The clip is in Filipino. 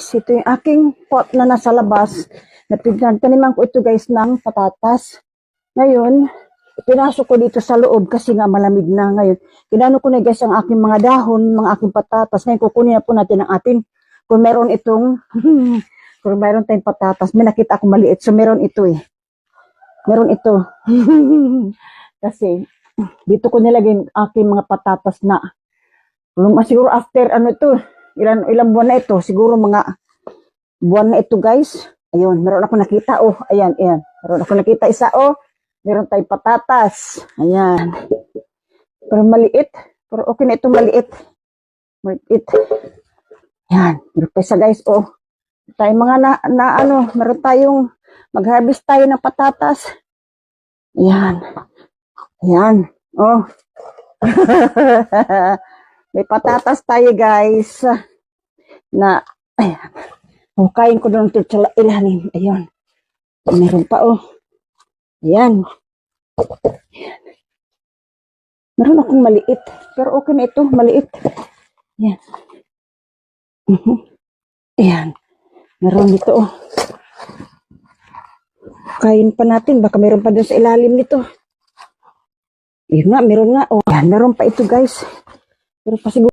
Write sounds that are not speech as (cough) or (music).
Ito yung aking pot na nasa labas. Napignan, taniman ko ito guys ng patatas. Ngayon, pinasok ko dito sa loob kasi nga malamig na ngayon. Kinano ko na guys ang aking mga dahon, mga aking patatas. Ngayon kukunin na po natin ang ating, kung meron itong, (laughs) kung meron tayong patatas, may nakita ako maliit. So meron ito eh. Meron ito. (laughs) kasi, dito ko nilagay ang aking mga patatas na, siguro after ano ito, ilan, ilang buwan na ito, siguro mga buwan na ito guys. Ayun, meron ako nakita, oh, ayan, ayan. Meron ako nakita isa, oh. Meron tayong patatas. Ayan. Pero maliit. Pero okay na ito maliit. Maliit. Ayan. Meron pa isa guys, oh. Tayo mga na, na ano, meron tayong mag-harvest tayo ng patatas. Ayan. Ayan. Oh. (laughs) May patatas tayo guys. Na, ayan. Hukayin ko doon ito sa ilalim. Ayun. Meron pa oh. Ayan. Ayan. Meron akong maliit. Pero okay na ito. Maliit. Ayan. Mhm. Ayan. Meron dito oh. Kain pa natin. Baka meron pa doon sa ilalim nito. Yun nga, meron nga. Oh. Ayan, meron pa ito guys. Pero pa siguro